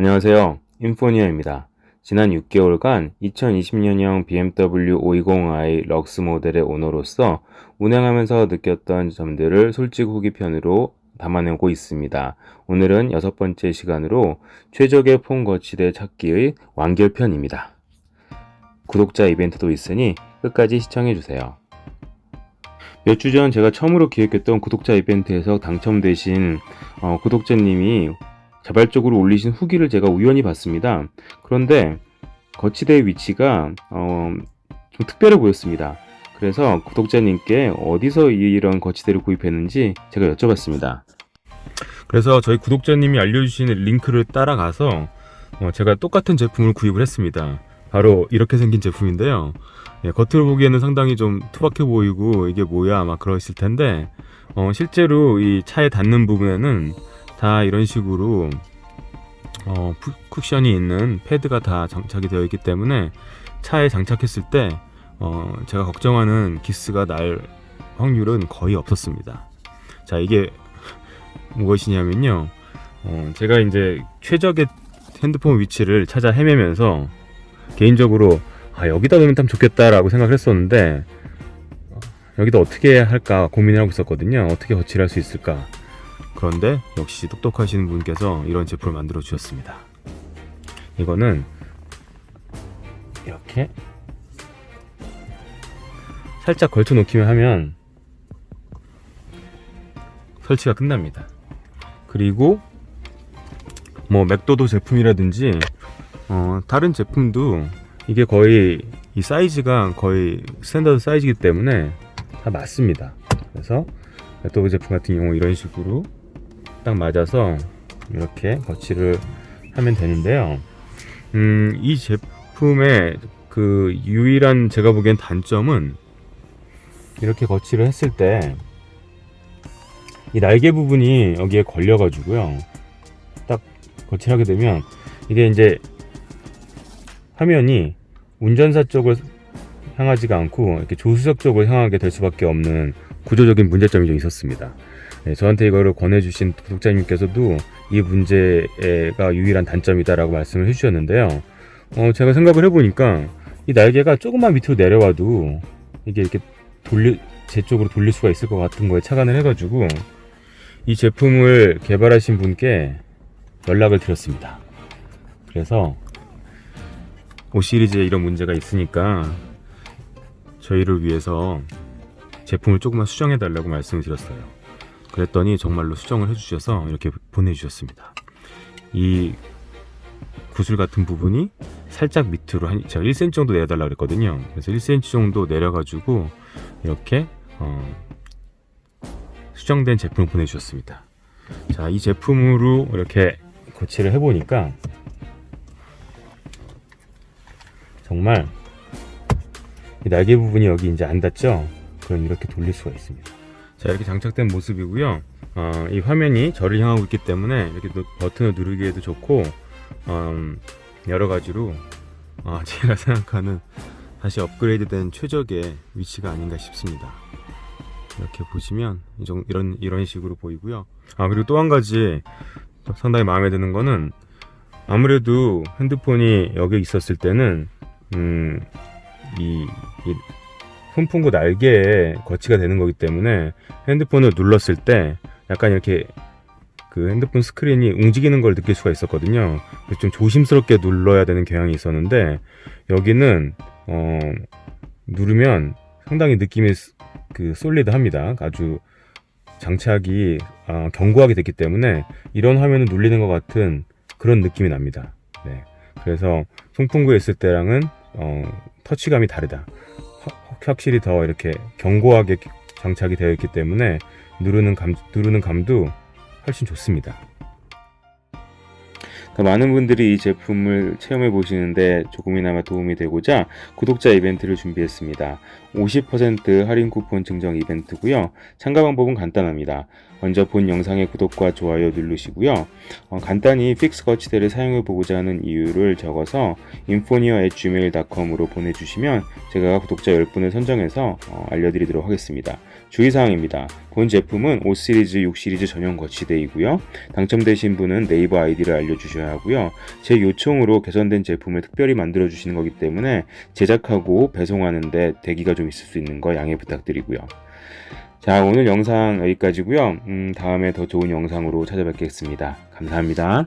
안녕하세요. 인포니아입니다. 지난 6개월간 2020년형 BMW 520i 럭스 모델의 오너로서 운행하면서 느꼈던 점들을 솔직 후기 편으로 담아내고 있습니다. 오늘은 여섯 번째 시간으로 최적의 폰 거치대 찾기의 완결편입니다. 구독자 이벤트도 있으니 끝까지 시청해주세요. 몇 주 전 제가 처음으로 기획했던 구독자 이벤트에서 당첨되신 어, 구독자님이 자발적으로 올리신 후기를 제가 우연히 봤습니다. 그런데 거치대의 위치가 어, 좀 특별해 보였습니다. 그래서 구독자님께 어디서 이런 거치대를 구입했는지 제가 여쭤봤습니다. 그래서 저희 구독자님이 알려주신 링크를 따라가서 어, 제가 똑같은 제품을 구입을 했습니다. 바로 이렇게 생긴 제품인데요. 예, 겉으로 보기에는 상당히 좀 투박해 보이고 이게 뭐야 막 그러실 텐데 어, 실제로 이 차에 닿는 부분에는 다 이런 식으로 어, 푸- 쿠션이 있는 패드가 다 장착이 되어 있기 때문에 차에 장착했을 때 어, 제가 걱정하는 기스가 날 확률은 거의 없었습니다. 자 이게 무엇이냐면요. 어, 제가 이제 최적의 핸드폰 위치를 찾아 헤매면서 개인적으로 아 여기다 놓으면 참 좋겠다라고 생각을 했었는데 어, 여기다 어떻게 할까 고민을 하고 있었거든요. 어떻게 거치를 할수 있을까. 그런데 역시 똑똑하신 분께서 이런 제품을 만들어 주셨습니다. 이거는 이렇게 살짝 걸쳐 놓기만 하면 설치가 끝납니다. 그리고 뭐 맥도도 제품이라든지 어, 다른 제품도 이게 거의 이 사이즈가 거의 스탠다드 사이즈이기 때문에 다 맞습니다. 그래서 맥도그 제품 같은 경우 이런 식으로 딱 맞아서 이렇게 거치를 하면 되는데요. 음, 이 제품의 그 유일한 제가 보기엔 단점은 이렇게 거치를 했을 때 이 날개 부분이 여기에 걸려가지고요. 딱 거치를 하게 되면 이게 이제 화면이 운전사 쪽을 향하지가 않고 이렇게 조수석 쪽을 향하게 될 수밖에 없는 구조적인 문제점이 좀 있었습니다. 네, 저한테 이거를 권해주신 구독자님께서도 이 문제가 유일한 단점이다라고 말씀을 해주셨는데요. 어, 제가 생각을 해보니까 이 날개가 조금만 밑으로 내려와도 이게 이렇게 돌려 제 쪽으로 돌릴 수가 있을 것 같은 거에 착안을 해가지고 이 제품을 개발하신 분께 연락을 드렸습니다. 그래서 5 시리즈에 이런 문제가 있으니까 저희를 위해서 제품을 조금만 수정해 달라고 말씀을 드렸어요. 그랬더니 정말로 수정을 해주셔서 이렇게 보내주셨습니다. 이 구슬 같은 부분이 살짝 밑으로 한 제가 1cm 정도 내려달라고 그랬거든요. 그래서 1cm 정도 내려가지고 이렇게 어, 수정된 제품을 보내주셨습니다. 자, 이 제품으로 이렇게 거치를 해보니까 정말 이 날개 부분이 여기 이제 안 닿죠? 그럼 이렇게 돌릴 수가 있습니다. 자, 이렇게 장착된 모습이고요. 어, 이 화면이 저를 향하고 있기 때문에 이렇게 노- 버튼을 누르기에도 좋고 음, 여러 가지로 어, 제가 생각하는 다시 업그레이드된 최적의 위치가 아닌가 싶습니다. 이렇게 보시면 이런 이런 식으로 보이고요. 아 그리고 또 한 가지 상당히 마음에 드는 거는 아무래도 핸드폰이 여기 있었을 때는 음, 이, 이 손풍구 날개에 거치가 되는 거기 때문에 핸드폰을 눌렀을 때 약간 이렇게 그 핸드폰 스크린이 움직이는 걸 느낄 수가 있었거든요. 좀 조심스럽게 눌러야 되는 경향이 있었는데 여기는 어, 누르면 상당히 느낌이 스- 그 솔리드합니다. 아주 장착이 어, 견고하게 됐기 때문에 이런 화면을 눌리는 것 같은 그런 느낌이 납니다. 네. 그래서 송풍구에 있을 때랑은 어, 터치감이 다르다. 확- 확실히 더 이렇게 견고하게 장착이 되어 있기 때문에 누르는 감 누르는 감도 훨씬 좋습니다. 많은 분들이 이 제품을 체험해 보시는데 조금이나마 도움이 되고자 구독자 이벤트를 준비했습니다. 50% 할인 쿠폰 증정 이벤트고요. 참가 방법은 간단합니다. 먼저 본 영상의 구독과 좋아요 누르시고요. 어, 간단히 픽스 거치대를 사용해 보고자 하는 이유를 적어서 infoneer@gmail.com으로 보내주시면 제가 구독자 10분을 선정해서 어, 알려드리도록 하겠습니다. 주의사항입니다. 본 제품은 5 시리즈, 6 시리즈 전용 거치대이고요. 당첨되신 분은 네이버 아이디를 알려주셔야 하고요. 제 요청으로 개선된 제품을 특별히 만들어 주시는 거기 때문에 제작하고 배송하는데 대기가 좀 있을 수 있는 거 양해 부탁드리고요. 자, 오늘 영상 여기까지고요. 음, 다음에 더 좋은 영상으로 찾아뵙겠습니다. 감사합니다.